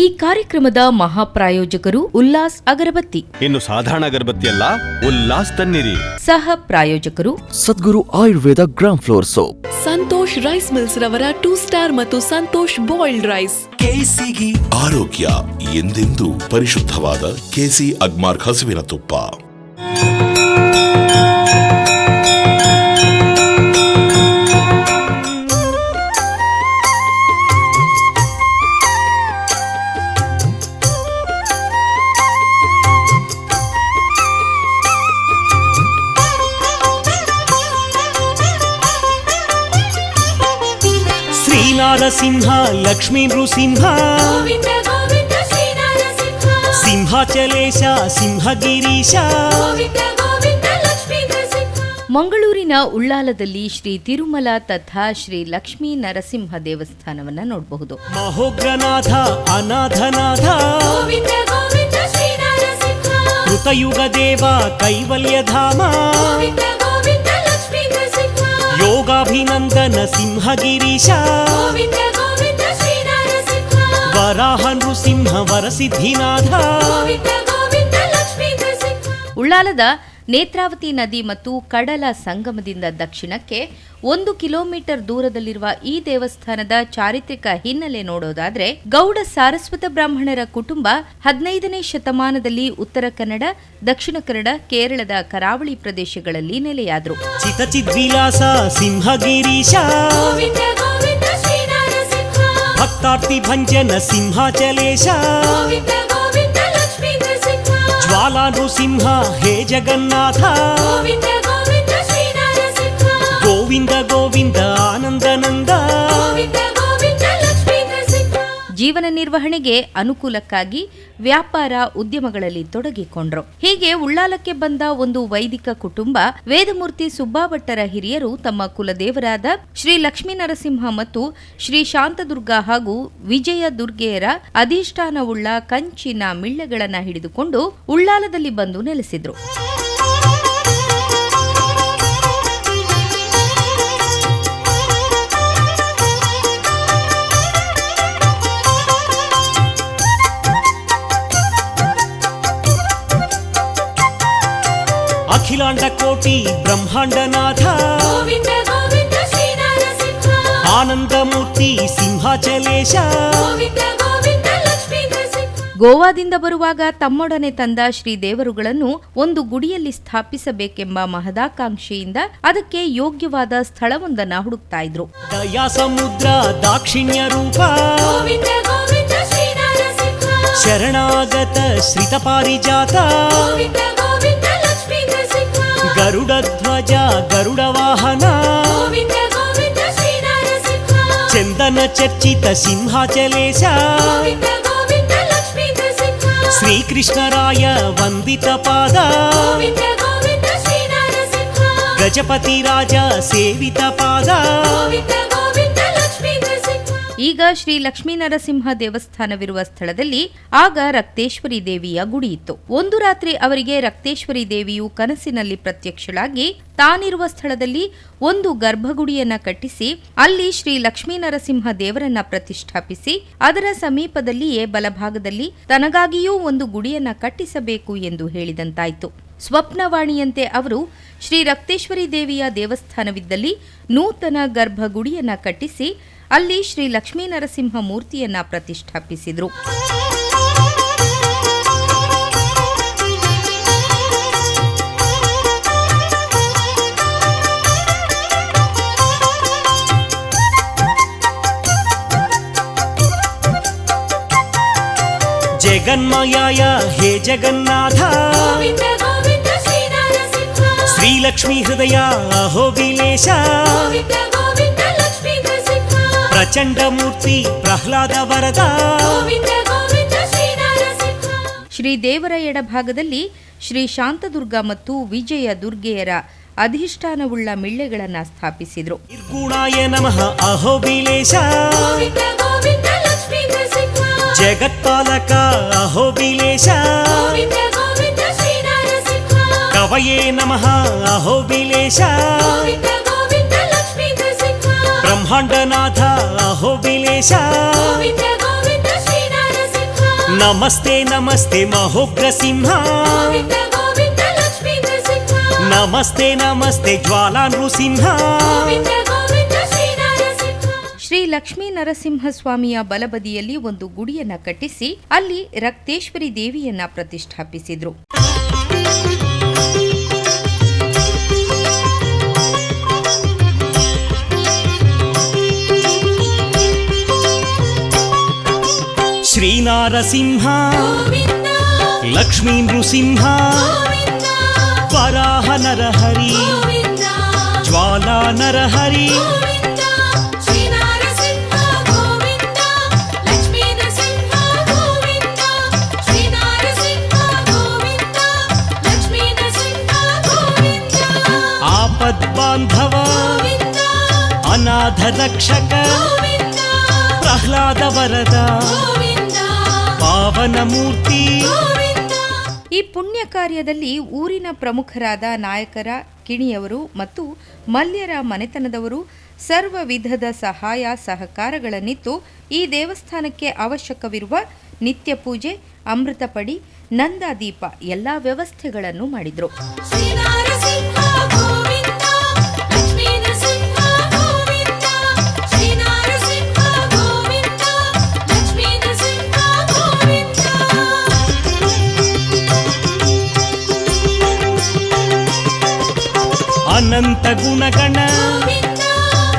ಈ ಕಾರ್ಯಕ್ರಮದ ಮಹಾಪ್ರಾಯೋಜಕರು ಉಲ್ಲಾಸ್ ಅಗರಬತ್ತಿ. ಇನ್ನು ಸಾಧಾರಣ ಅಗರಬತ್ತಿ ಅಲ್ಲ ಉಲ್ಲಾಸ್ ತನ್ನಿರಿ. ಸಹ ಪ್ರಾಯೋಜಕರು. Sadguru Ayurveda gram flour soap. Santosh rice mills ರವರ ಟೂ ಸ್ಟಾರ್ ಮತ್ತು ಸಂತೋಷ್ ಬಾಯ್ಲ್ಡ್ ರೈಸ್. ಕೆಸಿಗಿ ಆರೋಗ್ಯ ಎಂದೆಂದು ಪರಿಶುದ್ಧವಾದ ಕೆಸಿ ಅಗ್ಮಾರ್ಕ್ ಹಸುವಿನ ತುಪ್ಪ. ಶ್ರೀನಾರಸಿಂಹ ಲಕ್ಷ್ಮೀ ನೃಸಿಂಹ. ಗೋವಿಂದ ಗೋವಿಂದ ಶ್ರೀನಾರಸಿಂಹ ಸಿಂಹಾಚಲೇಶ ಸಿಂಹಗಿರೀಶ ಗೋವಿಂದ ಗೋವಿಂದ ಲಕ್ಷ್ಮೀ ನರಸಿಂಹ. ಮಂಗಳೂರಿನ ಉಳ್ಳಾಲದಲ್ಲಿ ಶ್ರೀ ತಿರುಮಲ ತಥಾ ಶ್ರೀ ಲಕ್ಷ್ಮೀ ನರಸಿಂಹ ದೇವಸ್ಥಾನವನ್ನ ನೋಡಬಹುದು. ಮಹೋಗ್ರನಾಥ ಅನಾಥನಾಥ. ಗೋವಿಂದ ಗೋವಿಂದ ಶ್ರೀನಾರಸಿಂಹ ಕೃತಯುಗ ದೇವ ಕೈವಲ್ಯಧಾಮ. ಯೋಗಾಭಿನಂದನ ಸಿಂಹಗಿರೀಶ. ಗೋವಿಂದ ಗೋವಿಂದ ಶ್ರೀನಾರಸಿಂಹ ವರಾಹ ನೃಸಿಂಹ ವರಸಿದ್ಧಿನಾಥ. ಗೋವಿಂದ ಗೋವಿಂದ ಲಕ್ಷ್ಮೀ ಉಳ್ಳಾಲದ ನೇತ್ರಾವತಿ ನದಿ ಮತ್ತು ಕಡಲ ಸಂಗಮದಿಂದ ದಕ್ಷಿಣಕ್ಕೆ ಒಂದು ಕಿಲೋಮೀಟರ್ ದೂರದಲ್ಲಿರುವ ಈ ದೇವಸ್ಥಾನದ ಚಾರಿತ್ರಿಕ ಹಿನ್ನೆಲೆ ನೋಡೋದಾದ್ರೆ ಗೌಡ ಸಾರಸ್ವತ ಬ್ರಾಹ್ಮಣರ ಕುಟುಂಬ ಹದಿನೈದನೇ ಶತಮಾನದಲ್ಲಿ ಉತ್ತರ ಕನ್ನಡ ದಕ್ಷಿಣ ಕನ್ನಡ ಕೇರಳದ ಕರಾವಳಿ ಪ್ರದೇಶಗಳಲ್ಲಿ ನೆಲೆಯಾದರು. ಚಿತಚಿದ್ವಿಲಾಸ ಸಿಂಹಗಿರೀಶ ಗೋವಿಂದ ಗೋವಿಂದ ಶ್ರೀನಾರಸಿಂಹ. ಭಕ್ತಾರ್ತಿ ಭಂಜನ ಸಿಂಹಾಚಲೇಶ ನರಸಿಂಹ ಜ್ವಾಲಾ ನೃಸಿಂಹ ಹೇ ಜಗನ್ನಾಥ ಗೋವಿಂದ ಜೀವನ ನಿರ್ವಹಣೆಗೆ ಅನುಕೂಲಕ್ಕಾಗಿ ವ್ಯಾಪಾರ ಉದ್ಯಮಗಳಲ್ಲಿ ತೊಡಗಿಕೊಂಡ್ರು. ಹೀಗೆ ಉಳ್ಳಾಲಕ್ಕೆ ಬಂದ ಒಂದು ವೈದಿಕ ಕುಟುಂಬ, ವೇದಮೂರ್ತಿ ಸುಬ್ಬಾಭಟ್ಟರ ಹಿರಿಯರು ತಮ್ಮ ಕುಲದೇವರಾದ ಶ್ರೀ ಲಕ್ಷ್ಮೀ ನರಸಿಂಹ ಮತ್ತು ಶ್ರೀ ಶಾಂತದುರ್ಗ ಹಾಗೂ ವಿಜಯ ದುರ್ಗೆಯರ ಅಧಿಷ್ಠಾನವುಳ್ಳ ಕಂಚಿನ ಮಿಳ್ಳೆಗಳನ್ನ ಹಿಡಿದುಕೊಂಡು ಉಳ್ಳಾಲದಲ್ಲಿ ಬಂದು ನೆಲೆಸಿದ್ರು. ಅಖಿಲಾಂಡ ಕೋಟಿ ಬ್ರಹ್ಮಾಂಡನಾಥ. ಗೋವಿಂದ ಗೋವಿಂದ ಶ್ರೀನಾರಸಿಂಹ ಆನಂದಮೂರ್ತಿ ಸಿಂಹಾಚಲೇಶ. ಗೋವಿಂದ ಗೋವಿಂದ ಲಕ್ಷ್ಮೀ ಗೋವಾದಿಂದ ಬರುವಾಗ ತಮ್ಮೊಡನೆ ತಂದ ಶ್ರೀ ದೇವರುಗಳನ್ನು ಒಂದು ಗುಡಿಯಲ್ಲಿ ಸ್ಥಾಪಿಸಬೇಕೆಂಬ ಮಹದಾಕಾಂಕ್ಷೆಯಿಂದ ಅದಕ್ಕೆ ಯೋಗ್ಯವಾದ ಸ್ಥಳವೊಂದನ್ನ ಹುಡುಕ್ತಾ ಇದ್ರು. ದಯಾ ಸಮುದ್ರ ದಾಕ್ಷಿಣ್ಯ ರೂಪ. ಗೋವಿಂದ ಗೋವಿಂದ ಶ್ರೀನಾರಸಿಂಹ ಶರಣಾಗತ ಶ್ರಿತ ಪಾರಿಜಾತ గరుడ ధ్వజ గరుడ వాహన చందన చర్చిత సింహాచలేశ. శ్రీకృష్ణరాయ వందిత పాద. గజపతి రాజ సేవిత పాద. ಈಗ ಶ್ರೀ ಲಕ್ಷ್ಮೀ ನರಸಿಂಹ ದೇವಸ್ಥಾನವಿರುವ ಸ್ಥಳದಲ್ಲಿ ಆಗ ರಕ್ತೇಶ್ವರಿ ದೇವಿಯ ಗುಡಿ ಇತ್ತು. ಒಂದು ರಾತ್ರಿ ಅವರಿಗೆ ರಕ್ತೇಶ್ವರಿ ದೇವಿಯು ಕನಸಿನಲ್ಲಿ ಪ್ರತ್ಯಕ್ಷಳಾಗಿ ತಾನಿರುವ ಸ್ಥಳದಲ್ಲಿ ಒಂದು ಗರ್ಭಗುಡಿಯನ್ನ ಕಟ್ಟಿಸಿ, ಅಲ್ಲಿ ಶ್ರೀ ಲಕ್ಷ್ಮೀ ನರಸಿಂಹ ದೇವರನ್ನ ಪ್ರತಿಷ್ಠಾಪಿಸಿ, ಅದರ ಸಮೀಪದಲ್ಲಿಯೇ ಬಲಭಾಗದಲ್ಲಿ ತನಗಾಗಿಯೂ ಒಂದು ಗುಡಿಯನ್ನ ಕಟ್ಟಿಸಬೇಕು ಎಂದು ಹೇಳಿದಂತಾಯಿತು. ಸ್ವಪ್ನವಾಣಿಯಂತೆ ಅವರು ಶ್ರೀ ರಕ್ತೇಶ್ವರಿ ದೇವಿಯ ದೇವಸ್ಥಾನವಿದ್ದಲ್ಲಿ ನೂತನ ಗರ್ಭಗುಡಿಯನ್ನ ಕಟ್ಟಿಸಿ ಅಲ್ಲಿ ಶ್ರೀ ಲಕ್ಷ್ಮೀ ನರಸಿಂಹ ಮೂರ್ತಿಯನ್ನ ಪ್ರತಿಷ್ಠಾಪಿಸಿದ್ರು ಜಗನ್ಮಯಾಯ ಹೇ ಜಗನ್ನಾಥ ಗೋವಿಂದ ಗೋವಿಂದ ಶ್ರೀನಾರಸಿಂಹ ಶ್ರೀಲಕ್ಷ್ಮೀ ಪ್ರಚಂಡ ಮೂರ್ತಿ ಪ್ರಹ್ಲಾದ ವರದ. ಶ್ರೀ ದೇವರ ಎಡಭಾಗದಲ್ಲಿ ಶ್ರೀ ಶಾಂತದುರ್ಗ ಮತ್ತು ವಿಜಯ ದುರ್ಗೆಯರ ಅಧಿಷ್ಠಾನವುಳ್ಳ ಮಿಳ್ಳೆಗಳನ್ನು ಸ್ಥಾಪಿಸಿದರು. ನಿರ್ಗುಣಾಯ ನಮಃ ಅಹೋಬಿಲೇಶ. ಗೋವಿಂದ ಗೋವಿಂದ ಲಕ್ಷ್ಮೀ ನರಸಿಂಹ ಜಗತ್ಪಾಲಕ ಅಹೋಬಿಲೇಶ. ಕವಯೇ ನಮಃ ಅಹೋಬಿಲೇಶ. ಬ್ರಹ್ಮಾಂಡನಾಥ ಅಹೋಬಿಲೇಶ ಗೋವಿಂದ ಗೋವಿಂದ ಶ್ರೀನಾರಸಿಂಹ ನಮಸ್ತೆ ನಮಸ್ತೆ ಮಹೋಗ್ರ ಸಿಂಹ. ಗೋವಿಂದ ಗೋವಿಂದ ಲಕ್ಷ್ಮೀ ನಮಸ್ತೆ ನಮಸ್ತೆ ಜ್ವಾಲಾ ನೃಸಿಂಹ ಶ್ರೀ ನರಸಿಂಹ ಸ್ವಾಮಿಯ ಲಕ್ಷ್ಮೀ ನರಸಿಂಹಸ್ವಾಮಿಯ ಬಲಬದಿಯಲ್ಲಿ ಒಂದು ಗುಡಿಯನ್ನ ಕಟ್ಟಿಸಿ ಅಲ್ಲಿ ರಕ್ತೇಶ್ವರಿ ದೇವಿಯನ್ನ ಪ್ರತಿಷ್ಠಾಪಿಸಿದ್ರು. ಶ್ರೀನಾರಸಿಂಹ ಗೋವಿಂದ ಲಕ್ಷ್ಮೀ ನೃಸಿಂಹ ಗೋವಿಂದ ವರಾಹ ನರಹರಿ ಗೋವಿಂದ ಜ್ವಾಲಾ ನರಹರಿ ಗೋವಿಂದ ಶ್ರೀ ಮೂರ್ತಿ. ಗೋವಿಂದ. ಈ ಪುಣ್ಯ ಕಾರ್ಯದಲ್ಲಿ ಊರಿನ ಪ್ರಮುಖರಾದ ನಾಯಕರ ಕಿಣಿಯವರು ಮತ್ತು ಮಲ್ಯರ ಮನೆತನದವರು ಸರ್ವ ವಿಧದ ಸಹಾಯ ಸಹಕಾರಗಳನ್ನಿತ್ತು. ಈ ದೇವಸ್ಥಾನಕ್ಕೆ ಅವಶ್ಯಕವಿರುವ ನಿತ್ಯ ಪೂಜೆ ಅಮೃತಪಡಿ ನಂದಾದೀಪ ಎಲ್ಲ ವ್ಯವಸ್ಥೆಗಳನ್ನು ಮಾಡಿದ್ರು. ಅನಂತ ಗುಣಗಣ.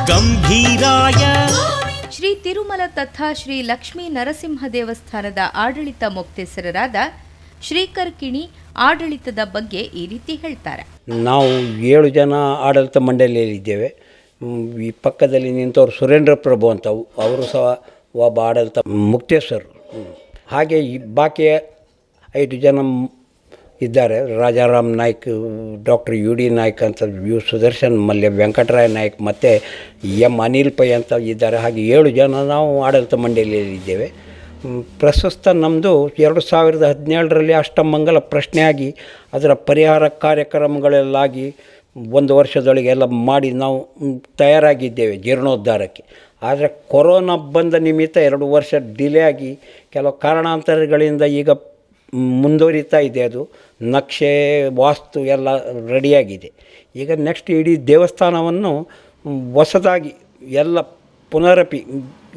ಗಂಭೀರಾಯ. ಶ್ರೀ ತಿರುಮಲ ತಥಾ ಶ್ರೀ ಲಕ್ಷ್ಮೀ ನರಸಿಂಹ ದೇವಸ್ಥಾನದ ಆಡಳಿತ ಮೊಕ್ತೇಸರರಾದ ಶ್ರೀಕರ್ಕಿಣಿ ಆಡಳಿತದ ಬಗ್ಗೆ ಈ ರೀತಿ ಹೇಳ್ತಾರೆ. ನಾವು ಏಳು ಜನ ಆಡಳಿತ ಮಂಡಳಿಯಲ್ಲಿದ್ದೇವೆ ಈ ಪಕ್ಕದಲ್ಲಿ ನಿಂತವರು ಸುರೇಂದ್ರ ಪ್ರಭು ಅಂತ ಅವರು ಸಹ ಒಬ್ಬ ಆಡಳಿತ ಮುಕ್ತೇಶ್ವರರು ಹಾಗೆ ಈ ಬಾಕಿ ಐದು ಜನ ಇದ್ದಾರೆ. Rajaram Naik, doctor U D Naik ಅಂತ ಯು ಸುದರ್ಶನ್, ಮಲ್ಯ ವೆಂಕಟರಾಯ ನಾಯ್ಕ್ ಮತ್ತು ಎಂ ಅನಿಲ್ ಪೈ ಅಂತ ಇದ್ದಾರೆ. ಹಾಗೆ ಏಳು ಜನ ನಾವು ಆಡಳಿತ ಮಂಡಳಿಯಲ್ಲಿದ್ದೇವೆ ಪ್ರಸ್ತುತ ನಮ್ಮದು ಎರಡು ಸಾವಿರದ ಹದಿನೇಳರಲ್ಲಿ ಅಷ್ಟಮಂಗಲ ಪ್ರಶ್ನೆಯಾಗಿ ಅದರ ಪರಿಹಾರ ಕಾರ್ಯಕ್ರಮಗಳೆಲ್ಲಾಗಿ ಒಂದು ವರ್ಷದೊಳಗೆ ಎಲ್ಲ ಮಾಡಿ ನಾವು ತಯಾರಾಗಿದ್ದೇವೆ ಜೀರ್ಣೋದ್ಧಾರಕ್ಕೆ. ಆದರೆ ಕೊರೋನಾ ಬಂದ ನಿಮಿತ್ತ ಎರಡು ವರ್ಷ ಡಿಲೇ ಆಗಿ ಕೆಲವು ಕಾರಣಾಂತರಗಳಿಂದ ಈಗ ಮುಂದುವರಿತಾ ಇದೆ ಅದು. ನಕ್ಷೆ, ವಾಸ್ತು ಎಲ್ಲ ರೆಡಿಯಾಗಿದೆ. ಈಗ ನೆಕ್ಸ್ಟ್ ಇಡೀ ದೇವಸ್ಥಾನವನ್ನು ಹೊಸದಾಗಿ ಎಲ್ಲ ಪುನರಪಿ,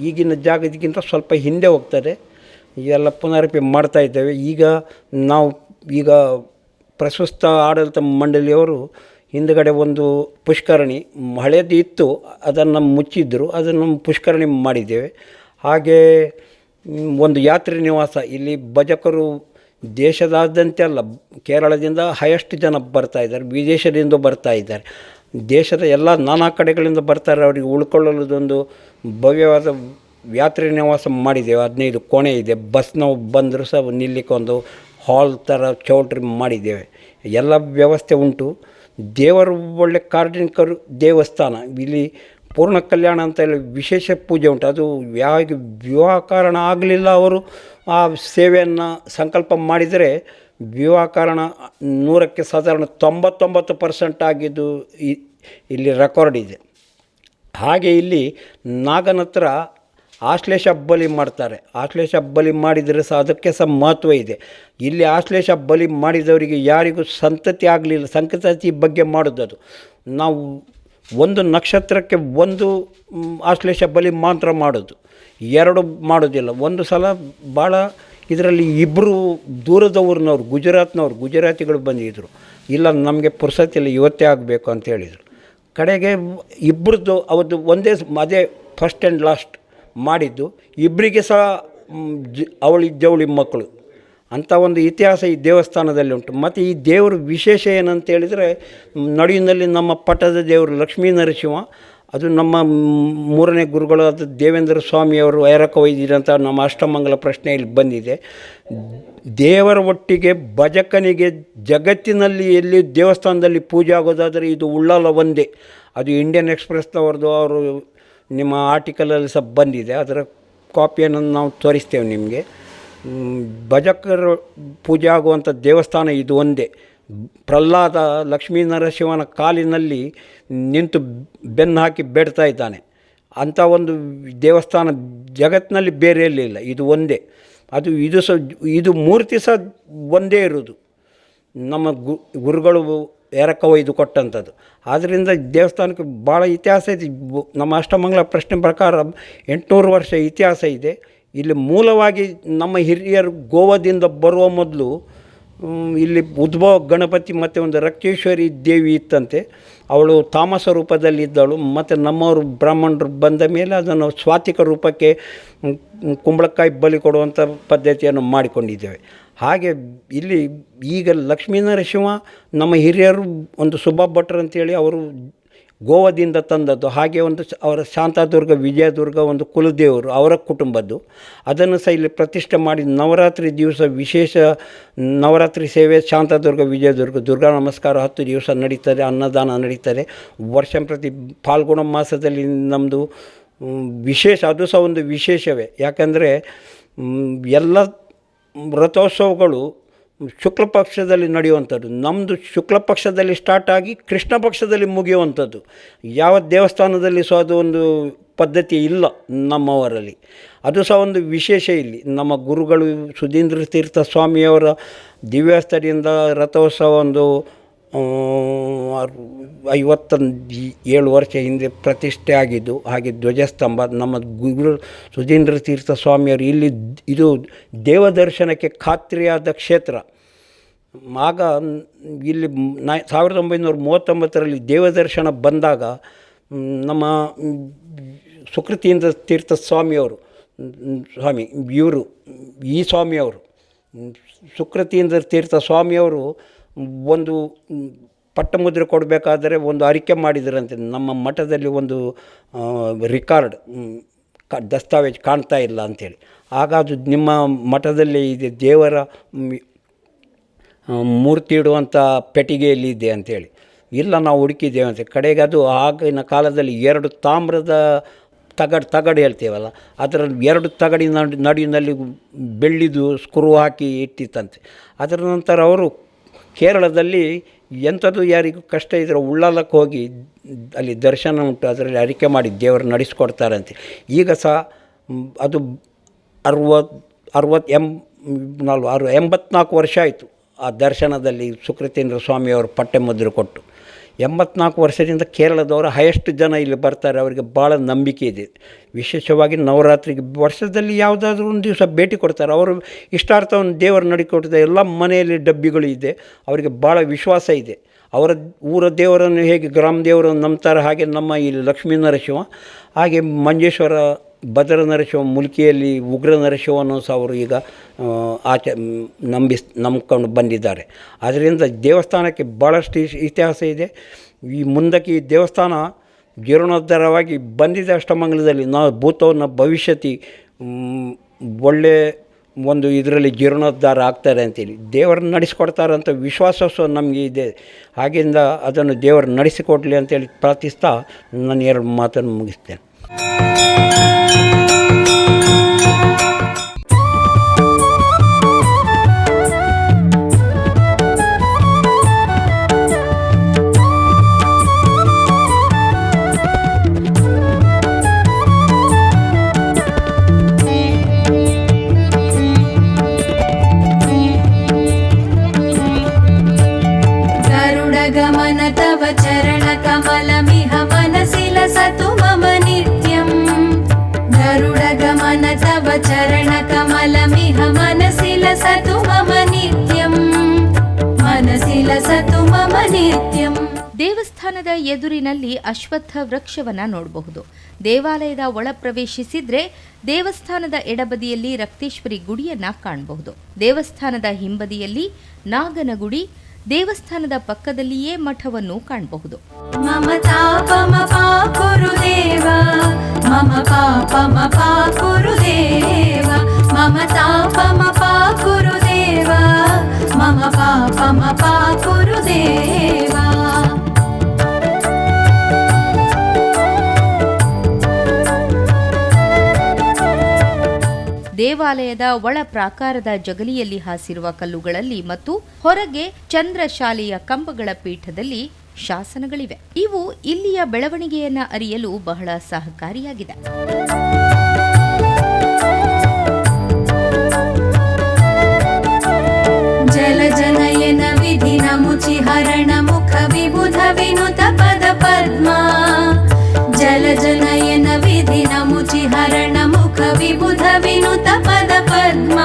ಈಗಿನ ಜಾಗದಕ್ಕಿಂತ ಸ್ವಲ್ಪ ಹಿಂದೆ ಹೋಗ್ತದೆ. ಎಲ್ಲ ಪುನರಪಿ ಮಾಡ್ತಾ ಇದ್ದೇವೆ. ಈಗ ನಾವು, ಈಗ ಪ್ರಸ್ತುತ ಆಡಳಿತ ಮಂಡಳಿಯವರು ಹಿಂದುಗಡೆ ಒಂದು ಪುಷ್ಕರಣಿ ಹಳೆಯದು ಇತ್ತು, ಅದನ್ನು ಮುಚ್ಚಿದ್ದರು ಅದನ್ನು ಪುಷ್ಕರಣಿ ಮಾಡಿದ್ದೇವೆ. ಹಾಗೆ ಒಂದು ಯಾತ್ರಿ ನಿವಾಸ, ಇಲ್ಲಿ ಭಜಕರು ದೇಶದಾದ್ಯಂತ ಅಲ್ಲ, ಕೇರಳದಿಂದ ಹೈಯೆಸ್ಟ್ ಜನ ಬರ್ತಾ ಇದ್ದಾರೆ, ವಿದೇಶದಿಂದ ಬರ್ತಾ ಇದ್ದಾರೆ. ದೇಶದ ಎಲ್ಲ ನಾನಾ ಕಡೆಗಳಿಂದ ಬರ್ತಾರೆ, ಅವರಿಗೆ ಉಳ್ಕೊಳ್ಳೋದೊಂದು ಭವ್ಯವಾದ ಯಾತ್ರೆ ನಿವಾಸ ಮಾಡಿದ್ದೇವೆ ಹದಿನೈದು ಕೋಣೆ ಇದೆ ಬಸ್ ನಾವು ಬಂದರೂ ಸಹ ನಿಲ್ಲಿಕ್ಕೆ ಒಂದು ಹಾಲ್ ಥರ ಚೌಟ್ರಿ ಮಾಡಿದ್ದೇವೆ. ಎಲ್ಲ ವ್ಯವಸ್ಥೆ ಉಂಟು. ದೇವರು ಒಳ್ಳೆ ಕಾರ್ಜನಿಕರು ದೇವಸ್ಥಾನ. ಇಲ್ಲಿ ಪೂರ್ಣ ಕಲ್ಯಾಣ ಅಂತ ಹೇಳಿ ವಿಶೇಷ ಪೂಜೆ ಉಂಟು. ಅದು ಯಾವ ವಿವಾಹ ಕಾರಣ ಆಗಲಿಲ್ಲ ಅವರು ಆ ಸೇವೆಯನ್ನು ಸಂಕಲ್ಪ ಮಾಡಿದರೆ ವಿವಾಹ ಕಾರಣ ನೂರಕ್ಕೆ ಸಾಧಾರಣ ತೊಂಬತ್ತೊಂಬತ್ತು ಪರ್ಸೆಂಟ್ ಆಗಿದ್ದು ಇಲ್ಲಿ ರೆಕಾರ್ಡ್ ಇದೆ. ಹಾಗೆ ಇಲ್ಲಿ ನಾಗನ ಹತ್ರ ಆಶ್ಲೇಷ ಬಲಿ ಮಾಡ್ತಾರೆ. ಆಶ್ಲೇಷ ಬಲಿ ಮಾಡಿದರೆ ಸಹ ಅದಕ್ಕೆ ಸಹ ಮಹತ್ವ ಇದೆ. ಇಲ್ಲಿ ಆಶ್ಲೇಷ ಬಲಿ ಮಾಡಿದವರಿಗೆ ಯಾರಿಗೂ ಸಂತತಿ ಆಗಲಿಲ್ಲ ಸಂತತಿ ಬಗ್ಗೆ ಮಾಡೋದು ನಾವು ಒಂದು ನಕ್ಷತ್ರಕ್ಕೆ ಒಂದು ಆಶ್ಲೇಷ ಬಲಿ ಮಾತ್ರ ಮಾಡೋದು. ಎರಡು ಮಾಡೋದಿಲ್ಲ. ಒಂದು ಸಲ ಭಾಳ ಇದರಲ್ಲಿ ಇಬ್ಬರು ದೂರದವ್ರನ್ನವ್ರು ಗುಜರಾತ್ನವ್ರು, ಗುಜರಾತಿಗಳು ಬಂದಿದ್ದರು ಇಲ್ಲ, ನಮಗೆ ಪುರ್ಸತ್ತಿಲ್ಲ ಇವತ್ತೇ ಆಗಬೇಕು ಅಂತ ಹೇಳಿದರು. ಕಡೆಗೆ ಇಬ್ಬರದ್ದು ಅವತ್ತು ಒಂದೇ ಅದೇ ಫಸ್ಟ್ ಆ್ಯಂಡ್ ಲಾಸ್ಟ್ ಮಾಡಿದ್ದು. ಇಬ್ಬರಿಗೆ ಸಹ ಜ, ಅವಳಿ, ಜವಳಿ ಮಕ್ಕಳು. ಅಂಥ ಒಂದು ಇತಿಹಾಸ ಈ ದೇವಸ್ಥಾನದಲ್ಲಿ ಉಂಟು. ಮತ್ತು ಈ ದೇವರ ವಿಶೇಷ ಏನಂತ ಹೇಳಿದರೆ, ನಡುವಿನಲ್ಲಿ ನಮ್ಮ ಪಟ್ಟದ ದೇವರು ಲಕ್ಷ್ಮೀ ನರಸಿಂಹ, ಅದು ನಮ್ಮ ಮೂರನೇ ಗುರುಗಳಾದ ದೇವೇಂದ್ರ ಸ್ವಾಮಿಯವರು ವೈರಕ ವೈದ್ಯರಂತ ನಮ್ಮ ಅಷ್ಟಮಂಗಲ ಪ್ರಶ್ನೆಯಲ್ಲಿ ಬಂದಿದೆ. ದೇವರ ಒಟ್ಟಿಗೆ ಭಜಕನಿಗೆ ಜಗತ್ತಿನಲ್ಲಿ ಎಲ್ಲಿ ದೇವಸ್ಥಾನದಲ್ಲಿ ಪೂಜೆ ಆಗೋದಾದರೆ ಇದು ಉಳ್ಳಾಲ ಒಂದೇ. ಅದು ಇಂಡಿಯನ್ ಎಕ್ಸ್ಪ್ರೆಸ್ನವ್ರದ್ದು ಅವರು ನಿಮ್ಮ ಆರ್ಟಿಕಲಲ್ಲಿ ಸಹ ಬಂದಿದೆ. ಅದರ ಕಾಪಿಯನ್ನು ನಾವು ತೋರಿಸ್ತೇವೆ ನಿಮಗೆ. ಭಜಕರ ಪೂಜೆ ಆಗುವಂಥ ದೇವಸ್ಥಾನ ಇದು ಒಂದೇ. ಪ್ರಹ್ಲಾದ ಲಕ್ಷ್ಮೀ ನರಸಿಂಹನ ಕಾಲಿನಲ್ಲಿ ನಿಂತು ಬೆನ್ನು ಹಾಕಿ ಬೇಡ್ತಾ ಇದ್ದಾನೆ. ಅಂಥ ಒಂದು ದೇವಸ್ಥಾನ ಜಗತ್ತಿನಲ್ಲಿ ಬೇರೆ ಇಲ್ಲ, ಇದು ಒಂದೇ. ಅದು ಇದು ಸಹ ಇದು ಮೂರ್ತಿ ಸಹ ಒಂದೇ ಇರೋದು ನಮ್ಮ ಗುರುಗಳು ಎರಕ ಒಯ್ದು ಕೊಟ್ಟಂಥದ್ದು. ಆದ್ದರಿಂದ ದೇವಸ್ಥಾನಕ್ಕೆ ಭಾಳ ಇತಿಹಾಸ ಇದೆ. ನಮ್ಮ ಅಷ್ಟಮಂಗಲ ಪ್ರಶ್ನೆ ಪ್ರಕಾರ ಎಂಟುನೂರು ವರ್ಷ ಇತಿಹಾಸ ಇದೆ. ಇಲ್ಲಿ ಮೂಲವಾಗಿ ನಮ್ಮ ಹಿರಿಯರು ಗೋವಾದಿಂದ ಬರುವ ಮೊದಲು ಇಲ್ಲಿ ಉದ್ಭವ ಗಣಪತಿ ಮತ್ತು ಒಂದು ರಕ್ತೇಶ್ವರಿ ದೇವಿ ಇತ್ತಂತೆ. ಅವಳು ತಾಮಸ ರೂಪದಲ್ಲಿ ಇದ್ದಳು. ಮತ್ತು ನಮ್ಮವರು ಬ್ರಾಹ್ಮಣರು ಬಂದ ಮೇಲೆ ಅದನ್ನು ಸ್ವಾತಿಕ ರೂಪಕ್ಕೆ ಕುಂಬಳಕಾಯಿ ಬಲಿ ಕೊಡುವಂಥ ಪದ್ಧತಿಯನ್ನು ಮಾಡಿಕೊಂಡಿದ್ದೇವೆ. ಹಾಗೆ ಇಲ್ಲಿ ಈಗ ಲಕ್ಷ್ಮೀ ನರಸಿಂಹ ನಮ್ಮ ಹಿರಿಯರು ಒಂದು ಸುಬ್ಬ ಭಟ್ರು ಅಂತೇಳಿ ಅವರು ಗೋವಾದಿಂದ ತಂದದ್ದು ಹಾಗೆ ಒಂದು ಅವರ ಶಾಂತಾದುರ್ಗ, ವಿಜಯದುರ್ಗ ಒಂದು ಕುಲದೇವರು, ಅವರ ಕುಟುಂಬದ್ದು. ಅದನ್ನು ಸಹ ಇಲ್ಲಿ ಪ್ರತಿಷ್ಠೆ ಮಾಡಿ ನವರಾತ್ರಿ ದಿವಸ ವಿಶೇಷ ನವರಾತ್ರಿ ಸೇವೆ ಶಾಂತಾದುರ್ಗ, ವಿಜಯದುರ್ಗ, ದುರ್ಗಾ ನಮಸ್ಕಾರ ಹತ್ತು ದಿವಸ ನಡೀತದೆ, ಅನ್ನದಾನ ನಡೀತದೆ. ವರ್ಷ ಪ್ರತಿ ಫಾಲ್ಗುಣ ಮಾಸದಲ್ಲಿ ನಮ್ಮದು ವಿಶೇಷ, ಅದು ಸಹ ಒಂದು ವಿಶೇಷವೇ. ಯಾಕಂದರೆ ಎಲ್ಲ ರಥೋತ್ಸವಗಳು ಶುಕ್ಲ ಪಕ್ಷದಲ್ಲಿ ನಡೆಯುವಂಥದ್ದು. ನಮ್ಮದು ಶುಕ್ಲ ಪಕ್ಷದಲ್ಲಿ ಸ್ಟಾರ್ಟ್ ಆಗಿ ಕೃಷ್ಣ ಪಕ್ಷದಲ್ಲಿ ಮುಗಿಯುವಂಥದ್ದು. ಯಾವ ದೇವಸ್ಥಾನದಲ್ಲಿ ಸಹ ಅದು ಒಂದು ಪದ್ಧತಿ ಇಲ್ಲ ನಮ್ಮವರಲ್ಲಿ. ಅದು ಸಹ ಒಂದು ವಿಶೇಷ ಇಲ್ಲಿ. ನಮ್ಮ ಗುರುಗಳು ಸುಧೀಂದ್ರ ತೀರ್ಥ ಸ್ವಾಮಿಯವರ ದಿವ್ಯಾಸ್ತರಿಂದ ರಥೋತ್ಸವ ಒಂದು ಐವತ್ತೊಂದು ಏಳು ವರ್ಷ ಹಿಂದೆ ಪ್ರತಿಷ್ಠೆ ಆಗಿದ್ದು, ಹಾಗೆ ಧ್ವಜಸ್ತಂಭ, ನಮ್ಮ ಗುರು ಸುಧೀಂದ್ರ ತೀರ್ಥ ಸ್ವಾಮಿಯವರು ಇಲ್ಲಿ ಇದು ದೇವದರ್ಶನಕ್ಕೆ ಖಾತ್ರಿಯಾದ ಕ್ಷೇತ್ರ. ಆಗ ಇಲ್ಲಿ ನಾ, ಸಾವಿರದ ಒಂಬೈನೂರ ಮೂವತ್ತೊಂಬತ್ತರಲ್ಲಿ ದೇವದರ್ಶನ ಬಂದಾಗ ನಮ್ಮ ಸುಕೃತೀಂದ್ರ ತೀರ್ಥ ಸ್ವಾಮಿಯವರು, ಸ್ವಾಮಿ, ಇವರು, ಈ ಸ್ವಾಮಿಯವರು, ಸುಕೃತೀಂದ್ರ ತೀರ್ಥ ಸ್ವಾಮಿಯವರು ಒಂದು ಪಟ್ಟಮುದ್ರೆ ಕೊಡಬೇಕಾದರೆ ಒಂದು ಅರಿಕೆ ಮಾಡಿದರಂತೆ. ನಮ್ಮ ಮಠದಲ್ಲಿ ಒಂದು ರಿಕಾರ್ಡ್ ಕ, ದಸ್ತಾವೇಜ್ ಕಾಣ್ತಾ ಇಲ್ಲ ಅಂಥೇಳಿ. ಆಗ ಅದು ನಿಮ್ಮ ಮಠದಲ್ಲಿ ಇದೆ, ದೇವರ ಮೂರ್ತಿ ಇಡುವಂಥ ಪೆಟ್ಟಿಗೆಯಲ್ಲಿ ಇದೆ ಅಂಥೇಳಿ. ಇಲ್ಲ, ನಾವು ಹುಡುಕಿದ್ದೇವೆ ಅಂತ. ಕಡೆಗೆ ಅದು ಆಗಿನ ಕಾಲದಲ್ಲಿ ಎರಡು ತಾಮ್ರದ ತಗಡು ತಗಡು ಹೇಳ್ತೇವಲ್ಲ ಅದರ ಎರಡು ತಗಡಿನ ನಡು, ನಡುವಿನಲ್ಲಿ ಬೆಳ್ಳಿದು ಸ್ಕ್ರೂ ಹಾಕಿ ಇಟ್ಟಿತ್ತಂತೆ. ಅದರ ನಂತರ ಅವರು ಕೇರಳದಲ್ಲಿ ಎಂಥದ್ದು ಯಾರಿಗೂ ಕಷ್ಟ ಇದ್ದರೆ ಉಳ್ಳಾಲಕ್ಕೆ ಹೋಗಿ ಅಲ್ಲಿ ದರ್ಶನ ಉಂಟು, ಅದರಲ್ಲಿ ಅರಿಕೆ ಮಾಡಿ ದೇವರು ನಡೆಸ್ಕೊಡ್ತಾರಂತೆ ಈಗ ಸಹ ಅದು ಅರವತ್ತು ಅರವತ್ತು ಎಂ ನಾಲ್ಕು ಅರು, ಎಂಬತ್ನಾಲ್ಕು ವರ್ಷ ಆಯಿತು ಆ ದರ್ಶನದಲ್ಲಿ ಸುಕೃತೇಂದ್ರ ಸ್ವಾಮಿಯವರು ಪಟ್ಟೆ ಮುದ್ರೆ ಕೊಟ್ಟು. ಎಂಬತ್ನಾಲ್ಕು ವರ್ಷದಿಂದ ಕೇರಳದವರು ಹೈಯೆಸ್ಟ್ ಜನ ಇಲ್ಲಿ ಬರ್ತಾರೆ, ಅವರಿಗೆ ಭಾಳ ನಂಬಿಕೆ ಇದೆ. ವಿಶೇಷವಾಗಿ ನವರಾತ್ರಿಗೆ ವರ್ಷದಲ್ಲಿ ಯಾವುದಾದ್ರೂ ಒಂದು ದಿವಸ ಭೇಟಿ ಕೊಡ್ತಾರೆ. ಅವರು ಇಷ್ಟಾರ್ಥವನ್ನು ದೇವರು ನಡಿಕೊಡ್ತಾರೆ ಎಲ್ಲ ಮನೆಯಲ್ಲಿ ಡಬ್ಬಿಗಳು ಇದೆ. ಅವರಿಗೆ ಭಾಳ ವಿಶ್ವಾಸ ಇದೆ. ಅವರ ಊರ ದೇವರನ್ನು ಹೇಗೆ, ಗ್ರಾಮ ದೇವರನ್ನು ನಂಬ್ತಾರೆ ಹಾಗೆ ನಮ್ಮ ಇಲ್ಲಿ ಲಕ್ಷ್ಮೀ ನರಸಿಂಹ ಹಾಗೆ ಮಂಜೇಶ್ವರ ಭದ್ರ ನರಶಿವ, ಮುಲ್ಕಿಯಲ್ಲಿ ಉಗ್ರ ನರಸಿಂಹವನ್ನು ಸಹ ಅವರು ಈಗ ಆಚೆ ನಂಬಿಸ್ ನಂಬ್ಕೊಂಡು ಬಂದಿದ್ದಾರೆ. ಅದರಿಂದ ದೇವಸ್ಥಾನಕ್ಕೆ ಭಾಳಷ್ಟು ಇತಿಹಾಸ ಇದೆ. ಈ ಮುಂದಕ್ಕೆ ಈ ದೇವಸ್ಥಾನ ಜೀರ್ಣೋದ್ಧಾರವಾಗಿ ಬಂದಿದೆ ಅಷ್ಟಮಂಗಲದಲ್ಲಿ. ನಾವು ಭೂತವನ್ನು ಭವಿಷ್ಯತಿ ಒಳ್ಳೆ ಒಂದು ಇದರಲ್ಲಿ ಜೀರ್ಣೋದ್ಧಾರ ಆಗ್ತಾರೆ ಅಂತೇಳಿ ದೇವರು ಅಂತ ವಿಶ್ವಾಸ ಸಹ ನಮಗೆ ಇದೆ. ಹಾಗಿಂದ ಅದನ್ನು ದೇವರು ನಡೆಸಿಕೊಡ್ಲಿ ಅಂತೇಳಿ ಪ್ರಾರ್ಥಿಸ್ತಾ ನಾನು ಎರಡು ಮಾತನ್ನು ಮುಗಿಸ್ತೇನೆ. Música ದೇವಸ್ಥಾನದ ಎದುರಿನಲ್ಲಿ ಅಶ್ವತ್ಥ ವೃಕ್ಷವನ್ನು ನೋಡಬಹುದು. ದೇವಾಲಯದ ಒಳ ಪ್ರವೇಶಿಸಿದ್ರೆ ದೇವಸ್ಥಾನದ ಎಡಬದಿಯಲ್ಲಿ ರಕ್ತೇಶ್ವರಿ ಗುಡಿಯನ್ನ ಕಾಣಬಹುದು. ದೇವಸ್ಥಾನದ ಹಿಂಬದಿಯಲ್ಲಿ ನಾಗನ ಗುಡಿ ದೇವಸ್ಥಾನದ ಪಕ್ಕದಲ್ಲಿಯೇ ಮಠವನ್ನು ಕಾಣಬಹುದು. ಮಮ ಪಾಪ ದೇವಾಲಯದ ಒಳ ಪ್ರಾಕಾರದ ಜಗಲಿಯಲ್ಲಿ ಹಾಸಿರುವ ಕಲ್ಲುಗಳಲ್ಲಿ ಮತ್ತು ಹೊರಗೆ ಚಂದ್ರಶಾಲೆಯ ಕಂಬಗಳ ಪೀಠದಲ್ಲಿ ಶಾಸನಗಳಿವೆ. ಇವು ಇಲ್ಲಿಯ ಬೆಳವಣಿಗೆಯನ್ನ ಅರಿಯಲು ಬಹಳ ಸಹಕಾರಿಯಾಗಿದೆ. ಮುಚಿ ಹರಣ ಮುಖ ವಿಬುಧ ವಿನುತ ಪದ ಪದ್ಮಾ. ವಿಬುಧ ವಿನುತ ಪದ ಪದ್ಮ,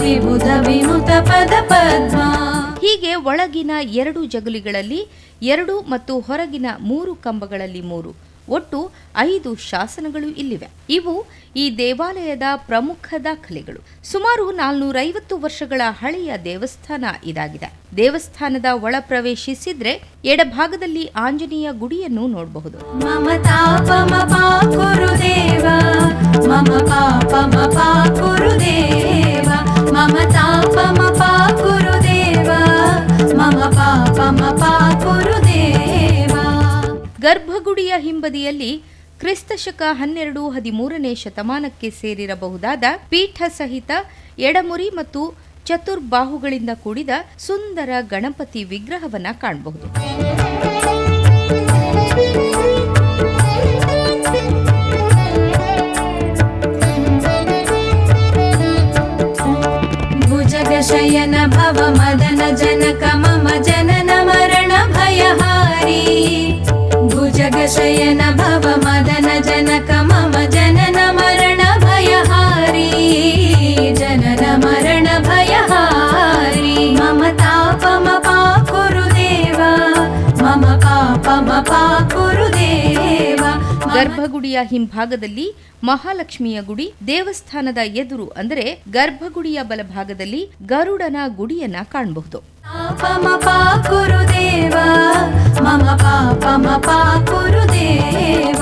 ವಿಬುಧ ವಿನುತ ಪದ ಪದ್ಮ. ಹೀಗೆ ಒಳಗಿನ ಎರಡು ಜಗುಲಿಗಳಲ್ಲಿ ಎರಡು ಮತ್ತು ಹೊರಗಿನ ಮೂರು ಕಂಬಗಳಲ್ಲಿ ಮೂರು. ಒಟ್ಟು ಐದು ಶಾಸನಗಳು ಇಲ್ಲಿವೆ. ಇವು ಈ ದೇವಾಲಯದ ಪ್ರಮುಖ ದಾಖಲೆಗಳು. ಸುಮಾರು ನಾಲ್ನೂರೈವತ್ತು ವರ್ಷಗಳ ಹಳೆಯ ದೇವಸ್ಥಾನ ಇದಾಗಿದೆ. ದೇವಸ್ಥಾನದ ಒಳ ಪ್ರವೇಶಿಸಿದ್ರೆ ಎಡಭಾಗದಲ್ಲಿ ಆಂಜನೇಯ ಗುಡಿಯನ್ನು ನೋಡಬಹುದು. ಮಮ ತಾಪಮ ಗರ್ಭಗುಡಿಯ ಹಿಂಬದಿಯಲ್ಲಿ ಕ್ರಿಸ್ತಶಕ ಹನ್ನೆರಡು, ಹದಿಮೂರನೇ ಶತಮಾನಕ್ಕೆ ಸೇರಿರಬಹುದಾದ ಪೀಠ ಸಹಿತ ಎಡಮುರಿ ಮತ್ತು ಚತುರ್ಬಾಹುಗಳಿಂದ ಕೂಡಿದ ಸುಂದರ ಗಣಪತಿ ವಿಗ್ರಹವನ್ನು ಕಾಣಬಹುದು. ಭುಜಗ ಶಯನ ಭವ ಮದನ ಜನಕ भुजगशयन भव मदन जनक मम जनन मरण भयहारी जनन मरण भयहारी मम तापम पाकुरु देव मम पापम पाकुरु देव मम ಗರ್ಭಗುಡಿಯ ಹಿಂಭಾಗದಲ್ಲಿ ಮಹಾಲಕ್ಷ್ಮಿಯ ಗುಡಿ ದೇವಸ್ಥಾನದ ಎದುರು ಅಂದರೆ ಗರ್ಭಗುಡಿಯ ಬಲಭಾಗದಲ್ಲಿ ಗರುಡನ ಗುಡಿಯನ್ನ ಕಾಣಬಹುದು ಪಾಪಮ ಪಾಕುರು ದೇವ ಮಮ ಪಾಪಮ ಪಾಕುರು ದೇವ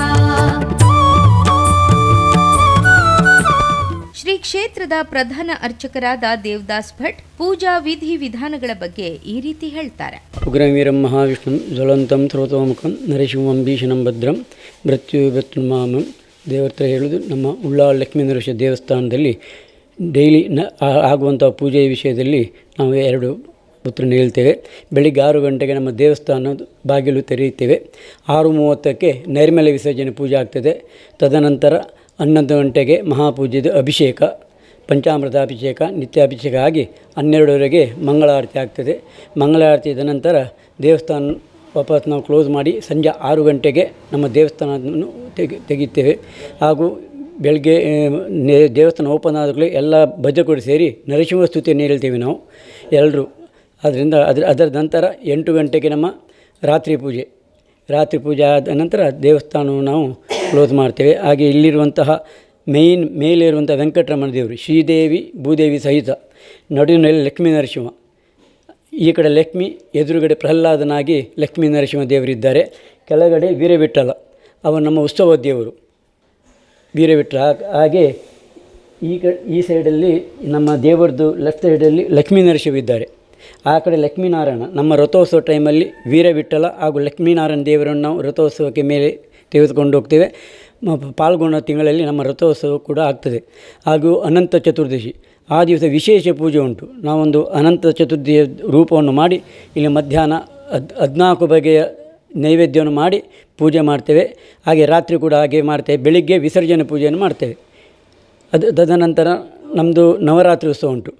ಶ್ರೀ ಕ್ಷೇತ್ರದ ಪ್ರಧಾನ ಅರ್ಚಕರಾದ ದೇವದಾಸ್ ಭಟ್ ಪೂಜಾ ವಿಧಿ ವಿಧಾನಗಳ ಬಗ್ಗೆ ಈ ರೀತಿ ಹೇಳ್ತಾರೆ. ಉಗ್ರವೀರಂ ಮಹಾವಿಷ್ಣು ಜ್ವಲಂತಂ ತ್ರೋತೋಮುಖಂ ನರಸಿಂಹಂ ಭೀಷಣಂ ಭದ್ರಂ ಮೃತ್ಯು ಮೃತ್ಯುಮಾಮಂ ದೇವತ್ರ ಹೇಳುವುದು ನಮ್ಮ ಉಳ್ಳಾಳ ಲಕ್ಷ್ಮೀ ನರಸಿಂಹ ದೇವಸ್ಥಾನದಲ್ಲಿ ಡೈಲಿ ನ ಆಗುವಂಥ ಪೂಜೆಯ ವಿಷಯದಲ್ಲಿ ನಾವು ಎರಡು ಉತ್ತರನ ಹೇಳ್ತೇವೆ. ಬೆಳಿಗ್ಗೆ ಆರು ಗಂಟೆಗೆ ನಮ್ಮ ದೇವಸ್ಥಾನದ ಬಾಗಿಲು ತೆರೆಯುತ್ತೇವೆ. ಆರು ಮೂವತ್ತಕ್ಕೆ ನೈರ್ಮಲ್ಯ ವಿಸರ್ಜನೆ ಪೂಜೆ ಆಗ್ತದೆ. ತದನಂತರ ಹನ್ನೊಂದು ಗಂಟೆಗೆ ಮಹಾಪೂಜೆದು ಅಭಿಷೇಕ ಪಂಚಾಮೃತ ಅಭಿಷೇಕ ನಿತ್ಯಾಭಿಷೇಕ ಆಗಿ ಹನ್ನೆರಡುವರೆಗೆ ಮಂಗಳಾರತಿ ಆಗ್ತದೆ. ಮಂಗಳಾರತಿಯ ನಂತರ ದೇವಸ್ಥಾನ ವಾಪಸ್ ನಾವು ಕ್ಲೋಸ್ ಮಾಡಿ ಸಂಜೆ ಆರು ಗಂಟೆಗೆ ನಮ್ಮ ದೇವಸ್ಥಾನವನ್ನು ತೆಗಿ, ತೆಗೆಯುತ್ತೇವೆ. ಹಾಗೂ ಬೆಳಗ್ಗೆ ದೇವಸ್ಥಾನ ಓಪನ್ ಆದಾಗಲೇ ಎಲ್ಲ ಭಜಕರು ಸೇರಿ ನರಸಿಂಹ ಸ್ತುತಿಯನ್ನು ಹೇಳ್ತೇವೆ ನಾವು. ಎಲ್ಲರೂ ಅದರಿಂದ ಅದರ ಅದರ ನಂತರ ಎಂಟು ಗಂಟೆಗೆ ನಮ್ಮ ರಾತ್ರಿ ಪೂಜೆ. ರಾತ್ರಿ ಪೂಜೆ ಆದ ನಂತರ ದೇವಸ್ಥಾನವನ್ನು ನಾವು ಕ್ಲೋಸ್ ಮಾಡ್ತೇವೆ. ಹಾಗೆ ಇಲ್ಲಿರುವಂತಹ ಮೇಯ್ನ್ ಮೇಲೆ ಇರುವಂಥ ವೆಂಕಟರಮಣ ದೇವರು, ಶ್ರೀದೇವಿ ಭೂದೇವಿ ಸಹಿತ ನಡುವಿನಲ್ಲಿ ಲಕ್ಷ್ಮೀ ನರಸಿಂಹ, ಈ ಕಡೆ ಲಕ್ಷ್ಮಿ, ಎದುರುಗಡೆ ಪ್ರಹ್ಲಾದನಾಗಿ ಲಕ್ಷ್ಮೀ ನರಸಿಂಹ ದೇವರಿದ್ದಾರೆ. ಕೆಳಗಡೆ ವೀರವಿಠಲ ಅವರು ನಮ್ಮ ಉತ್ಸವ ದೇವರು. ವೀರವಿಠಲ ಹಾಗೆ ಈ ಕಡೆ ಈ ಸೈಡಲ್ಲಿ ನಮ್ಮ ದೇವರದ್ದು ಲೆಫ್ಟ್ ಸೈಡಲ್ಲಿ ಲಕ್ಷ್ಮೀ ನರಸಿಂಹ ಇದ್ದಾರೆ. ಆ ಕಡೆ ಲಕ್ಷ್ಮೀನಾರಾಯಣ, ನಮ್ಮ ರಥೋತ್ಸವ ಟೈಮಲ್ಲಿ ವೀರವಿಠಲ ಹಾಗೂ ಲಕ್ಷ್ಮೀನಾರಾಯಣ ದೇವರನ್ನು ನಾವು ರಥೋತ್ಸವಕ್ಕೆ ಮೇಲೆ ತೆಗೆದುಕೊಂಡು ಹೋಗ್ತೇವೆ. ಪಾಲ್ಗೊಂಡ ತಿಂಗಳಲ್ಲಿ ನಮ್ಮ ರಥೋತ್ಸವ ಕೂಡ ಆಗ್ತದೆ. ಹಾಗೂ ಅನಂತ ಚತುರ್ದಶಿ, ಆ ದಿವಸ ವಿಶೇಷ ಪೂಜೆ ಉಂಟು. ನಾವೊಂದು ಅನಂತ ಚತುರ್ಥಿಯ ರೂಪವನ್ನು ಮಾಡಿ, ಇಲ್ಲಿ ಮಧ್ಯಾಹ್ನ ಹದ್, ಹದಿನಾಲ್ಕು ಬಗೆಯ ನೈವೇದ್ಯವನ್ನು ಮಾಡಿ ಪೂಜೆ ಮಾಡ್ತೇವೆ. ಹಾಗೆ ರಾತ್ರಿ ಕೂಡ ಹಾಗೆ ಮಾಡ್ತೇವೆ. ಬೆಳಿಗ್ಗೆ ವಿಸರ್ಜನೆ ಪೂಜೆಯನ್ನು ಮಾಡ್ತೇವೆ. ಅದು, ತದನಂತರ ನಮ್ಮದು ನವರಾತ್ರಿ ಉತ್ಸವ ಉಂಟು.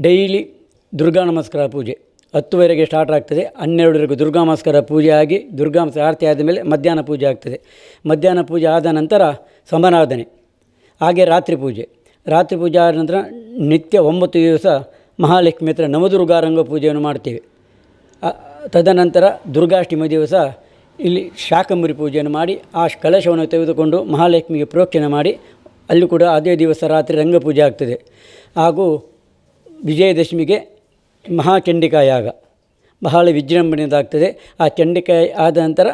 ಡೈಲಿ ದುರ್ಗಾ ನಮಸ್ಕಾರ ಪೂಜೆ. ಹತ್ತುವರೆಗೆ ಸ್ಟಾರ್ಟ್ ಆಗ್ತದೆ. ಹನ್ನೆರಡರವರೆಗೂ ದುರ್ಗಾ ನಮಸ್ಕಾರ ಪೂಜೆ ಆಗಿ ದುರ್ಗಾ ಆರತಿ ಆದ ಮೇಲೆ ಮಧ್ಯಾಹ್ನ ಪೂಜೆ ಆಗ್ತದೆ. ಮಧ್ಯಾಹ್ನ ಪೂಜೆ ಆದ ನಂತರ ಸಮಾರಾಧನೆ, ಹಾಗೆ ರಾತ್ರಿ ಪೂಜೆ. ರಾತ್ರಿ ಪೂಜೆ ಆದ ನಂತರ ನಿತ್ಯ ಒಂಬತ್ತು ದಿವಸ ಮಹಾಲಕ್ಷ್ಮಿ ಹತ್ರ ನವದುರ್ಗಾರಂಗ ಪೂಜೆಯನ್ನು ಮಾಡ್ತೇವೆ. ತದನಂತರ ದುರ್ಗಾಷ್ಟಮಿ ದಿವಸ ಇಲ್ಲಿ ಶಾಕಂಬರಿ ಪೂಜೆಯನ್ನು ಮಾಡಿ, ಆ ಕಲಶವನ್ನು ತೆಗೆದುಕೊಂಡು ಮಹಾಲಕ್ಷ್ಮಿಗೆ ಪ್ರೋಕ್ಷಣೆ ಮಾಡಿ, ಅಲ್ಲಿ ಕೂಡ ಅದೇ ದಿವಸ ರಾತ್ರಿ ರಂಗಪೂಜೆ ಆಗ್ತದೆ. ಹಾಗೂ ವಿಜಯದಶಮಿಗೆ ಮಹಾಚಂಡಿಕಾ ಯಾಗ ಬಹಳ ವಿಜೃಂಭಣೆಯದಾಗ್ತದೆ. ಆ ಚಂಡಿಕಾಯ ಆದ ನಂತರ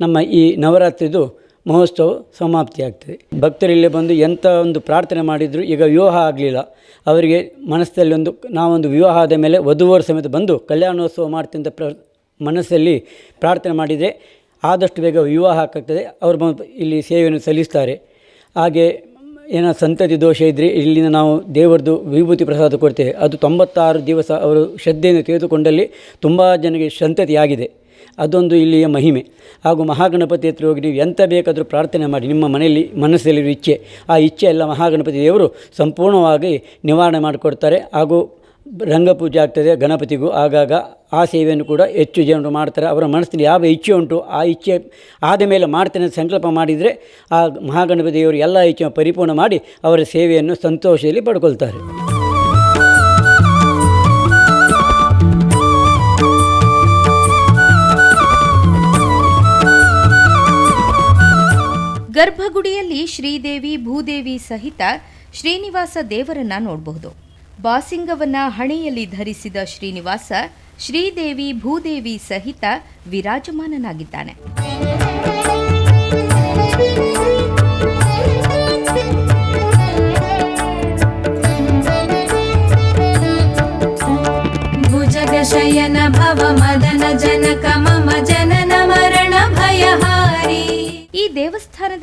ನಮ್ಮ ಈ ನವರಾತ್ರಿದು ಮಹೋತ್ಸವ ಸಮಾಪ್ತಿಯಾಗ್ತದೆ. ಭಕ್ತರಿಲ್ಲಿ ಬಂದು ಎಂಥ ಒಂದು ಪ್ರಾರ್ಥನೆ ಮಾಡಿದರೂ, ಈಗ ವಿವಾಹ ಆಗಲಿಲ್ಲ. ಅವರಿಗೆ ಮನಸ್ಸಲ್ಲಿ ಒಂದು, ನಾವೊಂದು ವಿವಾಹ ಆದ ಮೇಲೆ ವಧುವರ ಸಮೇತ ಬಂದು ಕಲ್ಯಾಣೋತ್ಸವ ಮಾಡ್ತೀನಿ ಪ್ರ, ಮನಸ್ಸಲ್ಲಿ ಪ್ರಾರ್ಥನೆ ಮಾಡಿದರೆ ಆದಷ್ಟು ಬೇಗ ವಿವಾಹ ಆಗ್ತದೆ. ಅವರು ಇಲ್ಲಿ ಸೇವೆಯನ್ನು ಸಲ್ಲಿಸ್ತಾರೆ. ಹಾಗೆ ಏನೋ ಸಂತತಿ ದೋಷ ಇದ್ದರೆ ಇಲ್ಲಿಂದ ನಾವು ದೇವರದು ವಿಭೂತಿ ಪ್ರಸಾದ ಕೊಡ್ತೇವೆ. ಅದು ತೊಂಬತ್ತಾರು ದಿವಸ ಅವರು ಶ್ರದ್ಧೆಯನ್ನು ತೆಗೆದುಕೊಂಡಲ್ಲಿ ತುಂಬ ಜನರಿಗೆ ಸಂತತಿಯಾಗಿದೆ ಅದೊಂದು ಇಲ್ಲಿಯ ಮಹಿಮೆ. ಹಾಗೂ ಮಹಾಗಣಪತಿ ಹತ್ರ ಹೋಗಿ ನೀವು ಎಂತ ಬೇಕಾದರೂ ಪ್ರಾರ್ಥನೆ ಮಾಡಿ. ನಿಮ್ಮ ಮನೆಯಲ್ಲಿ ಮನಸ್ಸಲ್ಲಿರುವ ಇಚ್ಛೆ. ಆ ಇಚ್ಛೆ ಎಲ್ಲ ಮಹಾಗಣಪತಿ ದೇವರು ಸಂಪೂರ್ಣವಾಗಿ ನಿವಾರಣೆ ಮಾಡಿಕೊಡ್ತಾರೆ. ಹಾಗೂ ರಂಗಪೂಜೆ ಆಗ್ತದೆ, ಗಣಪತಿಗೂ ಆಗಾಗ ಆ ಸೇವೆಯನ್ನು ಕೂಡ ಹೆಚ್ಚು ಜನರು ಮಾಡ್ತಾರೆ. ಅವರ ಮನಸ್ಸಿನಲ್ಲಿ ಯಾವ ಇಚ್ಛೆ ಉಂಟು, ಆ ಇಚ್ಛೆ ಆದ ಮೇಲೆ ಮಾಡ್ತೇನೆ ಸಂಕಲ್ಪ ಮಾಡಿದರೆ ಆ ಮಹಾಗಣಪತಿಯವರು ಎಲ್ಲ ಇಚ್ಛೆ ಪರಿಪೂರ್ಣ ಮಾಡಿ ಅವರ ಸೇವೆಯನ್ನು ಸಂತೋಷದಲ್ಲಿ ಪಡ್ಕೊಳ್ತಾರೆ. ಗರ್ಭಗುಡಿಯಲ್ಲಿ ಶ್ರೀದೇವಿ, ಭೂದೇವಿ ಸಹಿತ ಶ್ರೀನಿವಾಸ ದೇವರನ್ನ ನೋಡಬಹುದು. ಬಾಸಿಂಗವನ ಹಣೆಯಲ್ಲಿ ಧರಿಸಿದ ಶ್ರೀನಿವಾಸ ಶ್ರೀದೇವಿ ಭೂದೇವಿ ಸಹಿತ ವಿರಾಜಮಾನನಾಗಿದ್ದಾನೆ. ಭುಜಗ ಶಯನ ಭವ ಮದನ ಜನಕ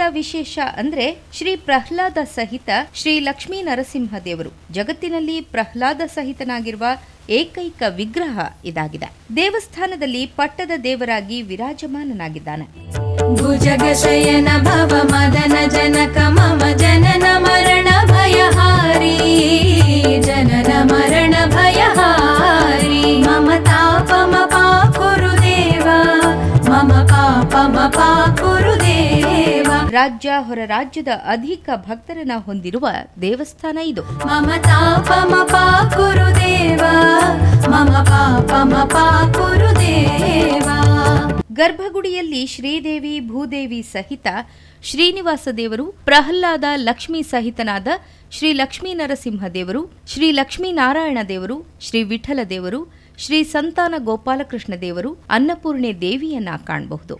ವಿಶೇಷ ಅಂದ್ರೆ ಶ್ರೀ ಪ್ರಹ್ಲಾದ ಸಹಿತ ಶ್ರೀ ಲಕ್ಷ್ಮೀ ನರಸಿಂಹ ದೇವರು ಜಗತ್ತಿನಲ್ಲಿ ಪ್ರಹ್ಲಾದ ಸಹಿತನಾಗಿರುವ ಏಕೈಕ ವಿಗ್ರಹ ಇದಾಗಿದೆ. ದೇವಸ್ಥಾನದಲ್ಲಿ ಪಟ್ಟದ ದೇವರಾಗಿ ವಿರಾಜಮಾನನಾಗಿದ್ದಾನೆ. ಭುಜಗಶಯನ ಭವ ಮದನ ಜನನ ಮರಣ ಭಯಹಾರಿ ಜನನ ಮರಣ ಭಯಹಾರಿ ಮಮ ತಾಪಮ ಪಾಕುರು ದೇವ ಮಮ ಪಾಪಮ ಪಾಕುರು ದೇವ ರಾಜ್ಯ ಹೊರ ರಾಜ್ಯದ ಅಧಿಕ ಭಕ್ತರನ್ನ ಹೊಂದಿರುವ ದೇವಸ್ಥಾನ ಇದು. ಗರ್ಭಗುಡಿಯಲ್ಲಿ ಶ್ರೀದೇವಿ ಭೂದೇವಿ ಸಹಿತ ಶ್ರೀನಿವಾಸ ದೇವರು ಪ್ರಹ್ಲಾದ ಲಕ್ಷ್ಮೀ ಸಹಿತನಾದ ಶ್ರೀ ಲಕ್ಷ್ಮೀ ನರಸಿಂಹ ದೇವರು ಶ್ರೀ ಲಕ್ಷ್ಮೀ ನಾರಾಯಣ ದೇವರು ಶ್ರೀ ವಿಠಲ ದೇವರು ಶ್ರೀ ಸಂತಾನ ಗೋಪಾಲಕೃಷ್ಣ ದೇವರು ಅನ್ನಪೂರ್ಣೆ ದೇವಿಯನ್ನ ಕಾಣಬಹುದು.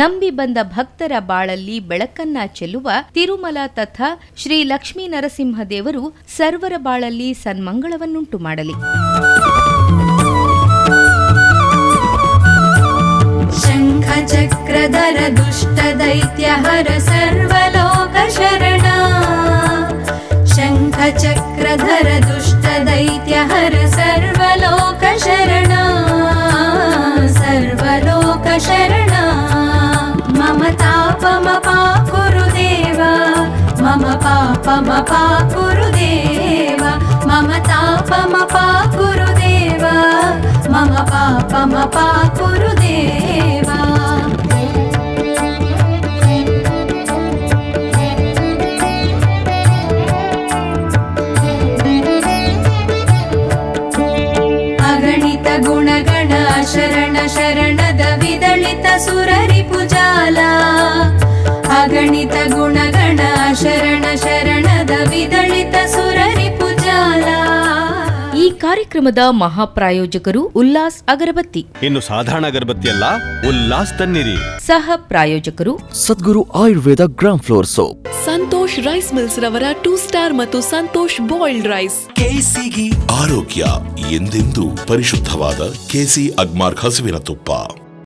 ನಂಬಿ ಬಂದ ಭಕ್ತರ ಬಾಳಲ್ಲಿ ಬೆಳಕನ್ನ ಚೆಲ್ಲುವ ತಿರುಮಲ ತಥಾ ಶ್ರೀ ಲಕ್ಷ್ಮೀ ನರಸಿಂಹ ದೇವರು ಸರ್ವರ ಬಾಳಲ್ಲಿ ಸನ್ಮಂಗಳವನ್ನುಂಟು ಮಾಡಲಿ शङ्खचक्रधर दुष्टदैत्यहर सर्वलोकशरणा शङ्खचक्रधर दुष्टदैत्यहर सर्वलोकशरणा सर्वलोकशरणा మమ పాకురుదేవ మమ పాపమ పాకురుదేవ మమ తాపమ పాకురుదేవ మమ పాపమ పాకురుదేవ. ಕಾರ್ಯಕ್ರಮದ ಮಹಾಪ್ರಾಯೋಜಕರು ಉಲ್ಲಾಸ್ ಅಗರಬತ್ತಿ. ಇನ್ನು ಸಾಧಾರಣ ಅಗರಬತ್ತಿ ಅಲ್ಲ ಉಲ್ಲಾಸ್ ತನ್ನಿರಿ. ಸಹ ಪ್ರಾಯೋಜಕರು Sadguru Ayurveda gram flour soap. Santosh rice mills ರವರ ಟೂ ಸ್ಟಾರ್ ಮತ್ತು ಸಂತೋಷ್ ಬಾಯ್ಲ್ಡ್ ರೈಸ್ ಆರೋಗ್ಯ ಎಂದೆಂದೂ ಪರಿಶುದ್ಧವಾದ ಕೆಸಿ ಅಗ್ಮಾರ್ಕ್ ಹಸುವಿನ ತುಪ್ಪ.